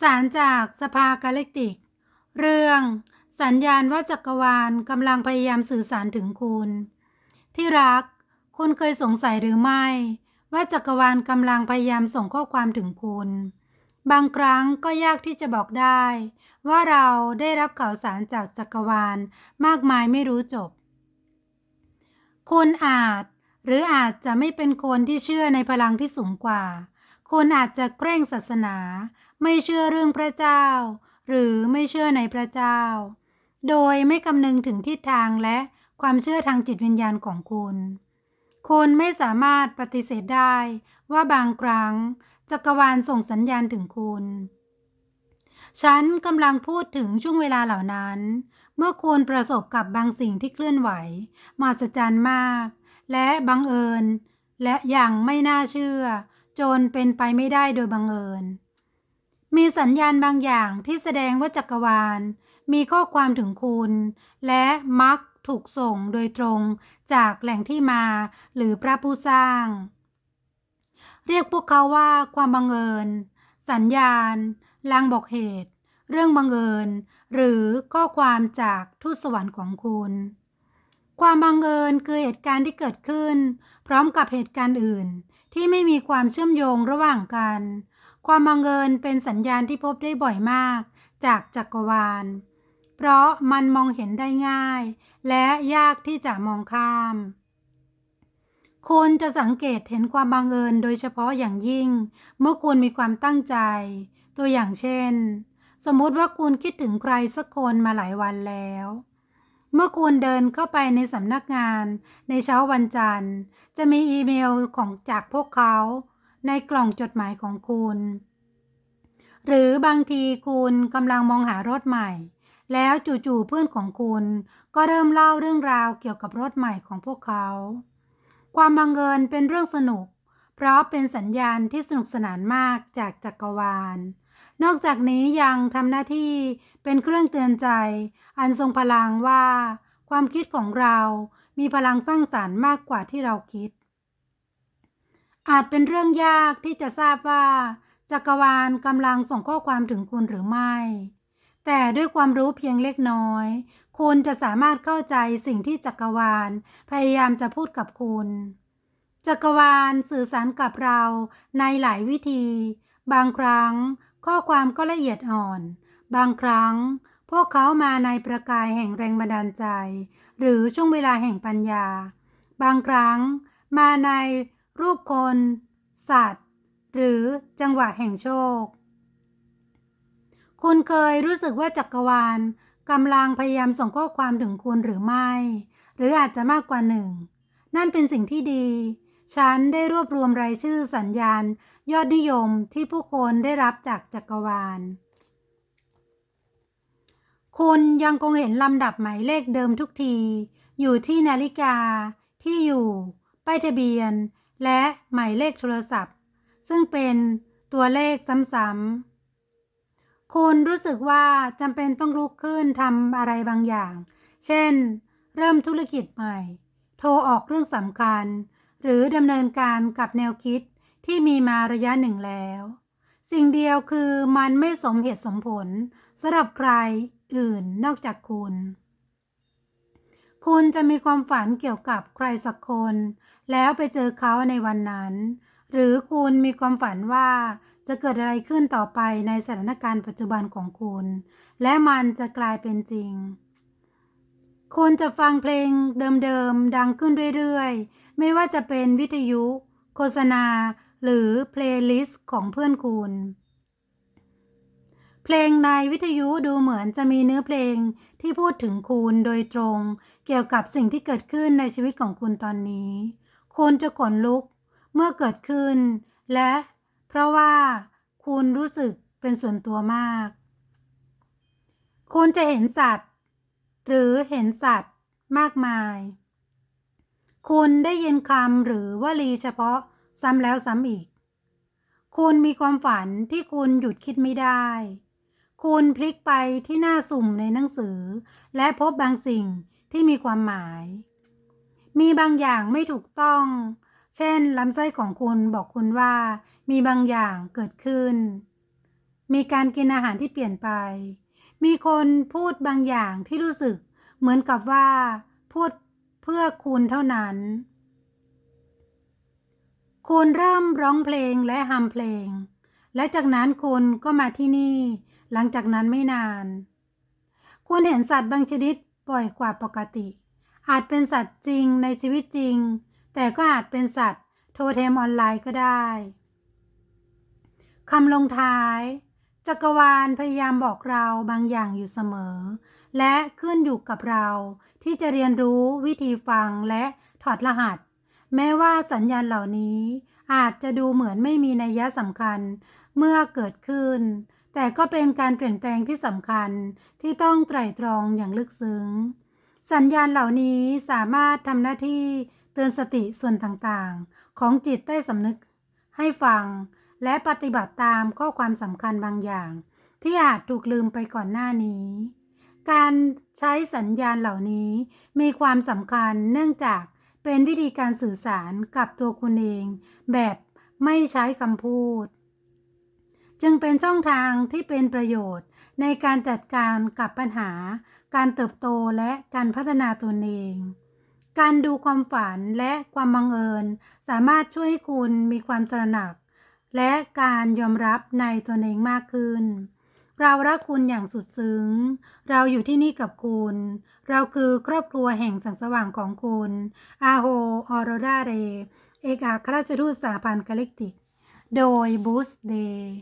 สารจากสภากาแล็กติก เรื่อง สัญญาณว่าจักรวาลกำลังพยายามสื่อสารถึงคุณ ที่รัก คุณเคยสงสัยหรือไม่ ว่าจักรวาลกำลังพยายามส่งข้อความถึงคุณ บางครั้งก็ยากที่จะบอกได้ ว่าเราได้รับข่าวสารจากจักรวาลมากมายไม่รู้จบ คุณอาจ หรืออาจจะไม่เป็นคนที่เชื่อในพลังที่สูงกว่า คุณอาจจะเคร่งศาสนา ไม่เชื่อเรื่องพระเจ้า หรือไม่เชื่อในพระเจ้า โดยไม่คำนึงถึงทิศทางและความเชื่อทางจิตวิญญาณของคุณ คุณไม่สามารถปฏิเสธได้ว่าบางครั้งจักรวาลส่งสัญญาณถึงคุณ ฉันกำลังพูดถึงช่วงเวลาเหล่านั้น เมื่อคุณประสบกับบางสิ่งที่เคลื่อนไหวมหัศจรรย์มาก และบังเอิญ และอย่างไม่น่าเชื่อ จนเป็นไปไม่ได้โดยบังเอิญ มีสัญญาณบางอย่างที่แสดงว่าจักรวาล มีข้อความถึงคุณ และมักถูกส่งโดยตรงจากแหล่งที่มาหรือพระผู้สร้าง เรียกพวกเขาว่าความบังเอิญ สัญญาณ ลางบอกเหตุ เรื่องบังเอิญ หรือข้อความจากทูตสวรรค์ของคุณ ความบังเอิญคือเหตุการณ์ที่เกิดขึ้น พร้อมกับเหตุการณ์อื่น ที่ไม่มีความเชื่อมโยงระหว่างกัน ความบังเอิญเป็นสัญญาณที่พบได้บ่อยมาก จากจักรวาล เพราะมันมองเห็นได้ง่าย และยากที่จะมองข้ามคุณจะสังเกตเห็นความบังเอิญโดยเฉพาะอย่างยิ่ง เมื่อคุณมีความตั้งใจ ตัวอย่างเช่น สมมุติว่าคุณคิดถึงใครสักคนมาหลายวันแล้ว เมื่อคุณเดินเข้าไปในสำนักงานในเช้าวันจันทร์ จะมีอีเมลของจากพวกเขา ในกล่องจดหมายของคุณ หรือบางทีคุณกำลังมองหารถใหม่ แล้วจู่ๆเพื่อนของคุณ ก็เริ่มเล่าเรื่องราวเกี่ยวกับรถใหม่ของพวกเขา ความบังเอิญเป็นเรื่องสนุก เพราะเป็นสัญญาณที่สนุกสนานมากจากจักรวาล นอกจากนี้ยังทำหน้าที่เป็นเครื่องเตือนใจ อันทรงพลังว่า ความคิดของเรามีพลังสร้างสารรค์มากกว่าที่เราคิด อาจเป็นเรื่องยากที่จะทราบว่าจักรวาลกำลังส่งข้อความถึงคุณหรือไม่ แต่ด้วยความรู้เพียงเล็กน้อย คุณจะสามารถเข้าใจสิ่งที่จักรวาลพยายามจะพูดกับคุณ จักรวาลสื่อสารกับเราในหลายวิธี บางครั้ง ข้อความก็ละเอียดอ่อน บางครั้ง พวกเขามาในประกายแห่งแรงบันดาลใจ หรือช่วงเวลาแห่งปัญญา บางครั้ง มาในรูปคน สัตว์ หรือจังหวะแห่งโชค คุณเคยรู้สึกว่าจักรวาลกำลังพยายามส่งข้อความถึงคุณหรือไม่ หรืออาจจะมากกว่าหนึ่ง นั่นเป็นสิ่งที่ดี ฉันได้รวบรวมรายชื่อสัญญาณ ยอดนิยมที่ผู้คนได้รับจากจักรวาล คุณยังคงเห็นลำดับหมายเลขเดิมทุกที อยู่ที่นาฬิกา ที่อยู่ ป้ายทะเบียน และหมายเลขโทรศัพท์ ซึ่งเป็นตัวเลขซ้ำๆ คุณรู้สึกว่าจำเป็นต้องลุกขึ้นทำอะไรบางอย่าง เช่น เริ่มธุรกิจใหม่ โทรออกเรื่องสำคัญ หรือดำเนินการกับแนวคิดที่มีมาระยะหนึ่งแล้ว สิ่งเดียวคือมันไม่สมเหตุสมผลสำหรับใครอื่นนอกจากคุณ คุณจะมีความฝันเกี่ยวกับใครสักคน แล้วไปเจอเขาในวันนั้น หรือคุณมีความฝันว่าจะเกิดอะไรขึ้นต่อไปในสถานการณ์ปัจจุบันของคุณ และมันจะกลายเป็นจริง คุณจะฟังเพลงเดิมๆ ดังขึ้นเรื่อยๆ ไม่ว่าจะเป็นวิทยุ โฆษณา หรือเพลย์ลิสต์ของเพื่อนคุณ เพลงในวิทยุดูเหมือนจะมีเนื้อเพลงที่พูดถึงคุณโดยตรง เกี่ยวกับสิ่งที่เกิดขึ้นในชีวิตของคุณตอนนี้ คุณจะขนลุกเมื่อเกิดขึ้น และเพราะว่าคุณรู้สึกเป็นส่วนตัวมาก คุณจะเห็นสัตว์ หรือเห็นสัตว์มากมาย คุณได้ยินคำหรือวลีเฉพาะซ้ำแล้วซ้ำอีก คุณมีความฝันที่คุณหยุดคิดไม่ได้ คุณพลิกไปที่หน้าสุ่มในหนังสือ และพบบางสิ่งที่มีความหมาย มีบางอย่างไม่ถูกต้อง เช่นลำไส้ของคุณบอกคุณว่า มีบางอย่างเกิดขึ้น มีการกินอาหารที่เปลี่ยนไป มีคนพูดบางอย่างที่รู้สึกเหมือนกับว่า พูดเพื่อคุณเท่านั้น คุณเริ่มร้องเพลงและฮัมเพลง และจากนั้นคุณก็มาที่นี่ หลังจากนั้นไม่นาน คุณเห็นสัตว์บางชนิดบ่อยกว่าปกติ อาจเป็นสัตว์จริงในชีวิตจริง แต่ก็อาจเป็นสัตว์โทเทมออนไลน์ก็ได้คำลงท้าย จักรวาลพยายามบอกเราบางอย่างอยู่เสมอ และขึ้นอยู่กับเราที่จะเรียนรู้วิธีฟังและถอดรหัส แม้ว่าสัญญาณเหล่านี้อาจจะดูเหมือนไม่มีนัยยะสำคัญเมื่อเกิดขึ้น แต่ก็เป็นการเปลี่ยนแปลงที่สำคัญที่ต้องไตร่ตรองอย่างลึกซึ้ง สัญญาณเหล่านี้สามารถทำหน้าที่เตือนสติส่วนต่างๆ ของจิตใต้สำนึกให้ฟัง และปฏิบัติตามข้อความสำคัญบางอย่าง ที่อาจถูกลืมไปก่อนหน้านี้ การใช้สัญญาณเหล่านี้มีความสำคัญเนื่องจากเป็นวิธีการสื่อสารกับตัวคุณเอง แบบไม่ใช้คำพูด จึงเป็นช่องทางที่เป็นประโยชน์ในการจัดการกับปัญหา การเติบโตและการพัฒนาตนเอง การดูความฝันและความบังเอิญ สามารถช่วยให้คุณมีความตระหนัก และการยอมรับในตนเองมากขึ้น เรารักคุณอย่างสุดซึ้ง เราอยู่ที่นี่กับคุณ เราคือครอบครัวแห่งสังสว่างของคุณ อาโฮ ออโรราเร เอกอัครราชทูตสาพันธ์กาเล็กติก โดยบูสเดย์